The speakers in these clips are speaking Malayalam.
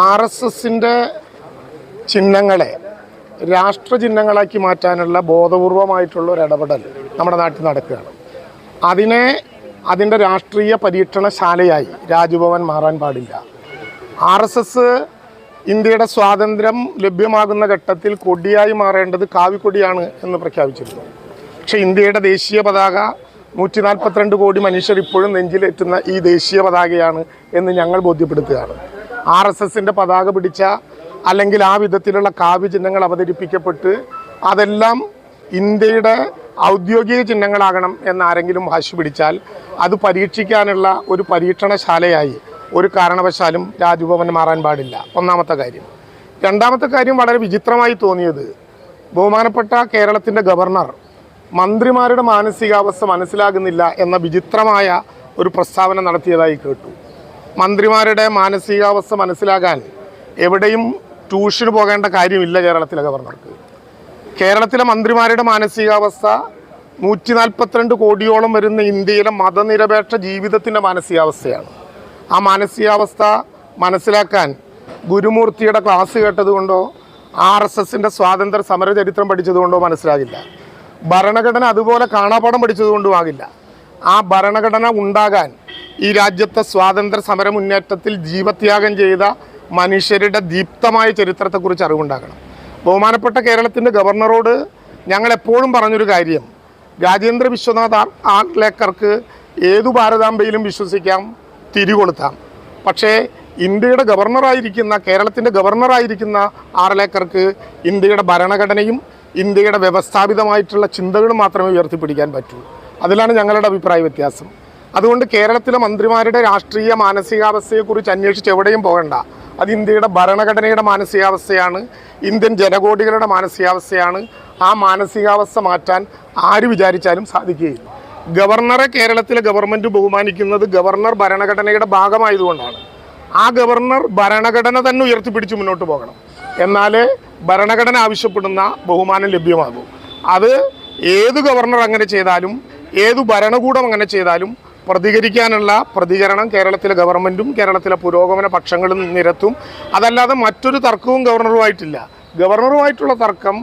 ആർ എസ് എസിന്റെ ചിഹ്നങ്ങളെ രാഷ്ട്ര ചിഹ്നങ്ങളാക്കി മാറ്റാനുള്ള ബോധപൂർവമായിട്ടുള്ള ഒരു ഇടപെടൽ നമ്മുടെ നാട്ടിൽ നടക്കുകയാണ്. അതിനെ അതിന്റെ രാഷ്ട്രീയ പരീക്ഷണശാലയായി രാജ്ഭവൻ മാറാൻ പാടില്ല. ആർ എസ് എസ് ഇന്ത്യയുടെ സ്വാതന്ത്ര്യം ലഭ്യമാകുന്ന ഘട്ടത്തിൽ കൊടിയായി മാറേണ്ടത് കാവിക്കൊടിയാണ് എന്ന് പ്രഖ്യാപിച്ചിരുന്നു. പക്ഷേ ഇന്ത്യയുടെ ദേശീയ പതാക നൂറ്റി കോടി മനുഷ്യർ ഇപ്പോഴും നെഞ്ചിലേറ്റുന്ന ഈ ദേശീയ പതാകയാണ് എന്ന് ഞങ്ങൾ ബോധ്യപ്പെടുത്തുകയാണ്. ആർ എസ് എസിന്റെ പതാക പിടിച്ച അല്ലെങ്കിൽ ആ വിധത്തിലുള്ള കാവ്യ ചിഹ്നങ്ങൾ അവതരിപ്പിക്കപ്പെട്ട് അതെല്ലാം ഇന്ത്യയുടെ ഔദ്യോഗിക ചിഹ്നങ്ങളാകണം എന്നാരെങ്കിലും വാശി പിടിച്ചാൽ അത് പരീക്ഷിക്കാനുള്ള ഒരു പരീക്ഷണശാലയായി ഒരു കാരണവശാലും രാജ്ഭവൻ മാറാൻ പാടില്ല. ഒന്നാമത്തെ കാര്യം. രണ്ടാമത്തെ കാര്യം വളരെ വിചിത്രമായി തോന്നിയത് ബഹുമാനപ്പെട്ട കേരളത്തിന്റെ ഗവർണർ മന്ത്രിമാരുടെ മാനസികാവസ്ഥ മനസ്സിലാകുന്നില്ല എന്ന വിചിത്രമായ ഒരു പ്രസ്താവന നടത്തിയതായി കേട്ടു. മന്ത്രിമാരുടെ മാനസികാവസ്ഥ മനസ്സിലാകാൻ എവിടെയും ട്യൂഷന് പോകേണ്ട കാര്യമില്ല കേരളത്തിലെ ഗവർണർക്ക്. കേരളത്തിലെ മന്ത്രിമാരുടെ മാനസികാവസ്ഥ നൂറ്റി നാൽപ്പത്തിരണ്ട് കോടിയോളം വരുന്ന ഇന്ത്യയിലെ മതനിരപേക്ഷ ജീവിതത്തിന്റെ മാനസികാവസ്ഥയാണ്. ആ മാനസികാവസ്ഥ മനസ്സിലാക്കാൻ ഗുരുമൂർത്തിയുടെ ക്ലാസ് കേട്ടതുകൊണ്ടോ ആർ എസ് എസിന്റെ സ്വാതന്ത്ര്യ സമര ചരിത്രം പഠിച്ചതുകൊണ്ടോ മനസ്സിലാകില്ല. ഭരണഘടന അതുപോലെ കാണാപാഠം പഠിച്ചതുകൊണ്ടും ആകില്ല ആ ഭരണഘടന ഉണ്ടാകാൻ ഈ രാജ്യത്തെ സ്വാതന്ത്ര്യ സമര മുന്നേറ്റത്തിൽ ജീവത്യാഗം ചെയ്ത മനുഷ്യരുടെ ദീപ്തമായ ചരിത്രത്തെക്കുറിച്ച് അറിവുണ്ടാക്കണം ബഹുമാനപ്പെട്ട കേരളത്തിന്റെ ഗവർണറോട് ഞങ്ങൾ എപ്പോഴും പറഞ്ഞൊരു കാര്യം രാജേന്ദ്ര വിശ്വനാഥ് ആർ- ആർലേക്കർക്ക് ഏതു ഭാരതാംബയിലും വിശ്വസിക്കാം തിരികൊളുത്താം. പക്ഷേ ഇന്ത്യയുടെ ഗവർണറായിരിക്കുന്ന കേരളത്തിന്റെ ഗവർണറായിരിക്കുന്ന ആർലേക്കർക്ക് ഇന്ത്യയുടെ ഭരണഘടനയും ഇന്ത്യയുടെ വ്യവസ്ഥാപിതമായിട്ടുള്ള ചിന്തകളും മാത്രമേ ഉയർത്തിപ്പിടിക്കാൻ പറ്റൂ. അതിലാണ് ഞങ്ങളുടെ അഭിപ്രായ വ്യത്യാസം. അതുകൊണ്ട് കേരളത്തിലെ മന്ത്രിമാരുടെ രാഷ്ട്രീയ മാനസികാവസ്ഥയെക്കുറിച്ച് അന്വേഷിച്ച് എവിടെയും പോകണ്ട. അത് ഇന്ത്യയുടെ ഭരണഘടനയുടെ മാനസികാവസ്ഥയാണ് ഇന്ത്യൻ ജനകോടികളുടെ മാനസികാവസ്ഥയാണ്. ആ മാനസികാവസ്ഥ മാറ്റാൻ ആര് വിചാരിച്ചാലും സാധിക്കുകയില്ല. ഗവർണറെ കേരളത്തിലെ ഗവൺമെന്റ് ബഹുമാനിക്കുന്നത് ഗവർണർ ഭരണഘടനയുടെ ഭാഗമായതുകൊണ്ടാണ്. ആ ഗവർണർ ഭരണഘടന തന്നെ ഉയർത്തിപ്പിടിച്ച് മുന്നോട്ട് പോകണം. എന്നാലേ ഭരണഘടന ആവശ്യപ്പെടുന്ന ബഹുമാനം ലഭ്യമാകൂ. അത് ഏത് ഗവർണർ അങ്ങനെ ചെയ്താലും ഏത് ഭരണകൂടം അങ്ങനെ ചെയ്താലും പ്രതികരിക്കാനുള്ള പ്രതികരണം കേരളത്തിലെ ഗവൺമെന്റും കേരളത്തിലെ പുരോഗമന പക്ഷങ്ങളും നിരത്തും. അതല്ലാതെ മറ്റൊരു തർക്കവും ഗവർണറുമായിട്ടില്ല. ഗവർണറുമായിട്ടുള്ള തർക്കം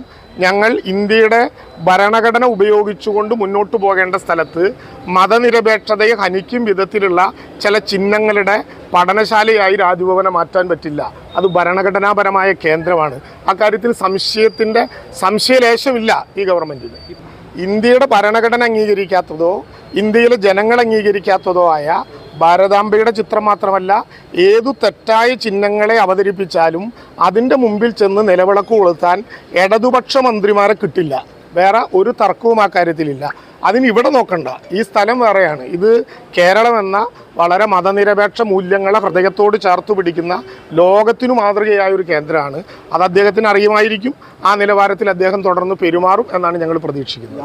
ഞങ്ങൾ ഇന്ത്യയുടെ ഭരണഘടന ഉപയോഗിച്ചുകൊണ്ട് മുന്നോട്ട് പോകേണ്ട സ്ഥലത്ത് മതനിരപേക്ഷതയെ ഹനിക്കും വിധത്തിലുള്ള ചില ചിഹ്നങ്ങളുടെ പഠനശാലയായി രാജ്ഭവനെ മാറ്റാൻ പറ്റില്ല. അത് ഭരണഘടനാപരമായ കേന്ദ്രമാണ്. അക്കാര്യത്തിൽ സംശയത്തിന്റെ സംശയലേശമില്ല ഈ ഗവൺമെന്റിന് ഇന്ത്യയുടെ ഭരണഘടന അംഗീകരിക്കാത്തതോ ഇന്ത്യയിലെ ജനങ്ങൾ അംഗീകരിക്കാത്തതോ ആയ ഭാരതാംബയുടെ ചിത്രം മാത്രമല്ല ഏതു തെറ്റായ ചിഹ്നങ്ങളെ അവതരിപ്പിച്ചാലും അതിന്റെ മുമ്പിൽ ചെന്ന് നിലവിളക്ക് കൊളുത്താൻ ഇടതുപക്ഷ മന്ത്രിമാരെ കിട്ടില്ല. വേറെ ഒരു തർക്കവും ആ കാര്യത്തിലില്ല. അതിന് ഇവിടെ നോക്കണ്ട. ഈ സ്ഥലം വേറെയാണ്. ഇത് കേരളം എന്ന വളരെ മതനിരപേക്ഷ മൂല്യങ്ങളെ ഹൃദയത്തോട് ചേർത്ത് പിടിക്കുന്ന ലോകത്തിനു മാതൃകയായ ഒരു കേന്ദ്രമാണ്. അത് അദ്ദേഹത്തിന് അറിയുമായിരിക്കും. ആ നിലവാരത്തിൽ അദ്ദേഹം തുടർന്ന് പെരുമാറും എന്നാണ് ഞങ്ങൾ പ്രതീക്ഷിക്കുന്നത്.